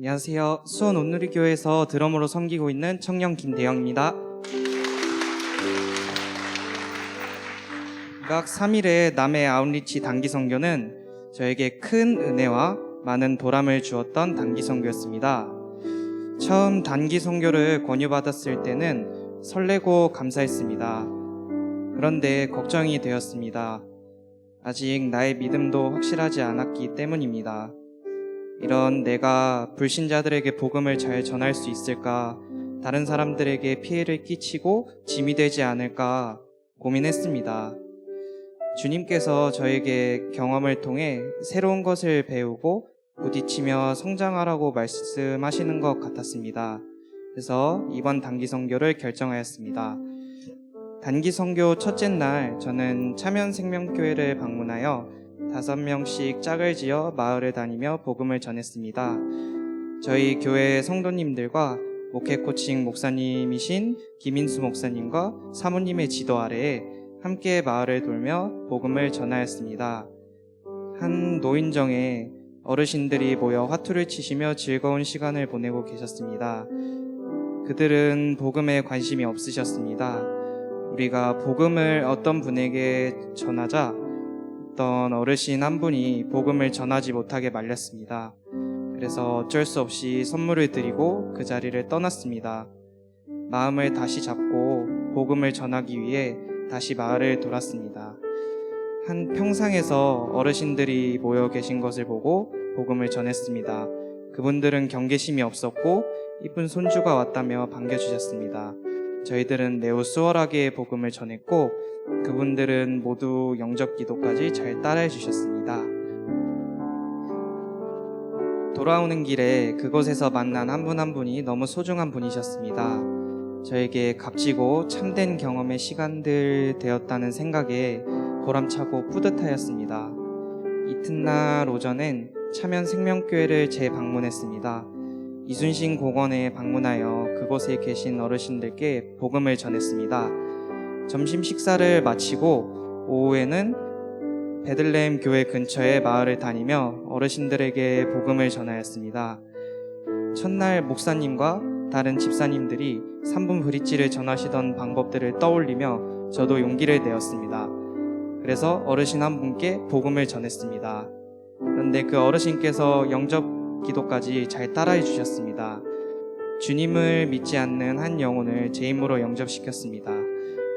안녕하세요. 수원 온누리교회에서 드럼으로 섬기고 있는 청년 김대영입니다. 2박 3일의 남해 아웃리치 단기 선교는 저에게 큰 은혜와 많은 보람을 주었던 단기 선교였습니다. 처음 단기 선교를 권유받았을 때는 설레고 감사했습니다. 그런데 걱정이 되었습니다. 아직 나의 믿음도 확실하지 않았기 때문입니다. 이런 내가 불신자들에게 복음을 잘 전할 수 있을까, 다른 사람들에게 피해를 끼치고 짐이 되지 않을까 고민했습니다. 주님께서 저에게 경험을 통해 새로운 것을 배우고 부딪히며 성장하라고 말씀하시는 것 같았습니다. 그래서 이번 단기 선교를 결정하였습니다. 단기 선교 첫째 날 저는 차면 생명교회를 방문하여 다섯 명씩 짝을 지어 마을을 다니며 복음을 전했습니다. 저희 교회 성도님들과 목회 코칭 목사님이신 김인수 목사님과 사모님의 지도 아래에 함께 마을을 돌며 복음을 전하였습니다. 한 노인정에 어르신들이 모여 화투를 치시며 즐거운 시간을 보내고 계셨습니다. 그들은 복음에 관심이 없으셨습니다. 우리가 복음을 어떤 분에게 전하자 어떤 어르신 한 분이 복음을 전하지 못하게 말렸습니다. 그래서 어쩔 수 없이 선물을 드리고 그 자리를 떠났습니다. 마음을 다시 잡고 복음을 전하기 위해 다시 마을을 돌았습니다. 한 평상에서 어르신들이 모여 계신 것을 보고 복음을 전했습니다. 그분들은 경계심이 없었고 이쁜 손주가 왔다며 반겨주셨습니다. 저희들은 매우 수월하게 복음을 전했고 그분들은 모두 영접 기도까지 잘 따라해 주셨습니다. 돌아오는 길에 그곳에서 만난 한 분한 분이 너무 소중한 분이셨습니다. 저에게 값지고 참된 경험의 시간들 되었다는 생각에 보람차고 뿌듯하였습니다. 이튿날 오전엔 차면 생명교회를 재방문했습니다. 이순신 공원에 방문하여 그곳에 계신 어르신들께 복음을 전했습니다. 점심 식사를 마치고 오후에는 베들레헴 교회 근처의 마을을 다니며 어르신들에게 복음을 전하였습니다. 첫날 목사님과 다른 집사님들이 3분 브릿지를 전하시던 방법들을 떠올리며 저도 용기를 내었습니다. 그래서 어르신 한 분께 복음을 전했습니다. 그런데 그 어르신께서 영접 기도까지 잘 따라해 주셨습니다. 주님을 믿지 않는 한 영혼을 제 힘으로 영접시켰습니다.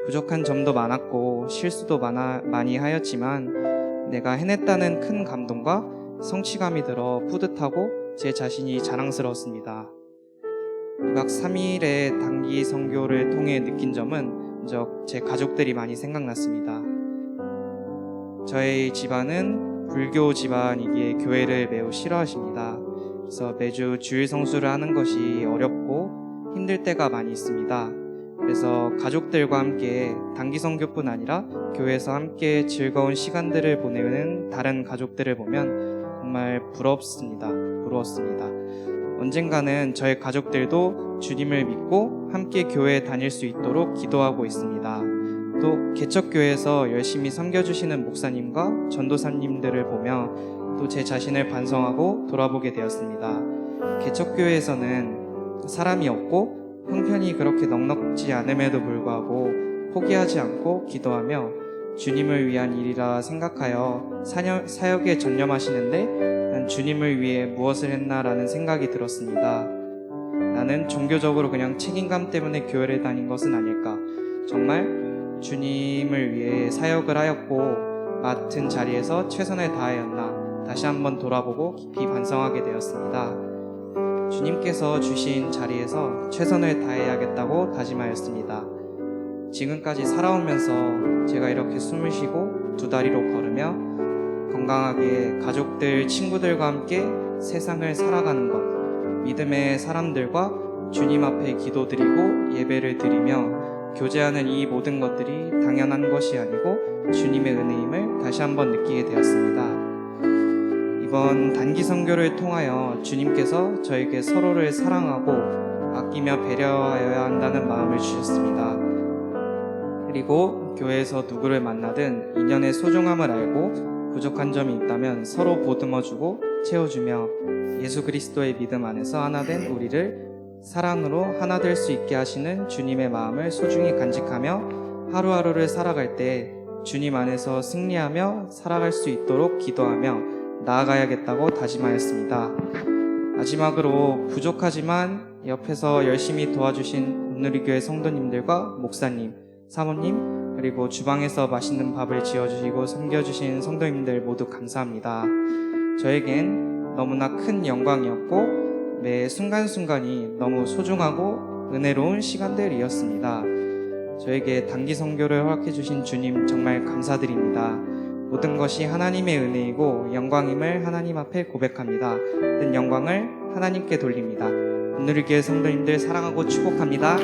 부족한 점도 많았고 실수도 많아, 많이 하였지만 내가 해냈다는 큰 감동과 성취감이 들어 뿌듯하고 제 자신이 자랑스러웠습니다. 2박 3일의 단기 선교를 통해 느낀 점은 먼저 제 가족들이 많이 생각났습니다. 저희 집안은 불교 집안이기에 교회를 매우 싫어하십니다. 그래서 매주 주일 성수를 하는 것이 어렵고 힘들 때가 많이 있습니다. 그래서 가족들과 함께 단기 선교뿐 아니라 교회에서 함께 즐거운 시간들을 보내는 다른 가족들을 보면 정말 부럽습니다. 부러웠습니다. 언젠가는 저의 가족들도 주님을 믿고 함께 교회에 다닐 수 있도록 기도하고 있습니다. 또 개척교회에서 열심히 섬겨주시는 목사님과 전도사님들을 보며 또 제 자신을 반성하고 돌아보게 되었습니다. 개척교회에서는 사람이 없고 형편이 그렇게 넉넉지 않음에도 불구하고 포기하지 않고 기도하며 주님을 위한 일이라 생각하여 사역에 전념하시는데 난 주님을 위해 무엇을 했나라는 생각이 들었습니다. 나는 종교적으로 그냥 책임감 때문에 교회를 다닌 것은 아닐까. 정말 주님을 위해 사역을 하였고 맡은 자리에서 최선을 다하였나 다시 한번 돌아보고 깊이 반성하게 되었습니다. 주님께서 주신 자리에서 최선을 다해야겠다고 다짐하였습니다. 지금까지 살아오면서 제가 이렇게 숨을 쉬고 두 다리로 걸으며 건강하게 가족들, 친구들과 함께 세상을 살아가는 것, 믿음의 사람들과 주님 앞에 기도드리고 예배를 드리며 교제하는 이 모든 것들이 당연한 것이 아니고 주님의 은혜임을 다시 한번 느끼게 되었습니다. 이번 단기 선교를 통하여 주님께서 저에게 서로를 사랑하고 아끼며 배려하여야 한다는 마음을 주셨습니다. 그리고 교회에서 누구를 만나든 인연의 소중함을 알고 부족한 점이 있다면 서로 보듬어주고 채워주며 예수 그리스도의 믿음 안에서 하나 된 우리를 사랑으로 하나 될 수 있게 하시는 주님의 마음을 소중히 간직하며 하루하루를 살아갈 때 주님 안에서 승리하며 살아갈 수 있도록 기도하며 나아가야겠다고 다짐하였습니다. 마지막으로 부족하지만 옆에서 열심히 도와주신 온누리교회 성도님들과 목사님, 사모님, 그리고 주방에서 맛있는 밥을 지어주시고 섬겨주신 성도님들 모두 감사합니다. 저에겐 너무나 큰 영광이었고 매 순간순간이 너무 소중하고 은혜로운 시간들이었습니다. 저에게 단기 선교를 허락해 주신 주님 정말 감사드립니다. 모든 것이 하나님의 은혜이고 영광임을 하나님 앞에 고백합니다. 모든 영광을 하나님께 돌립니다. 오늘의 교회 성도님들 사랑하고 축복합니다.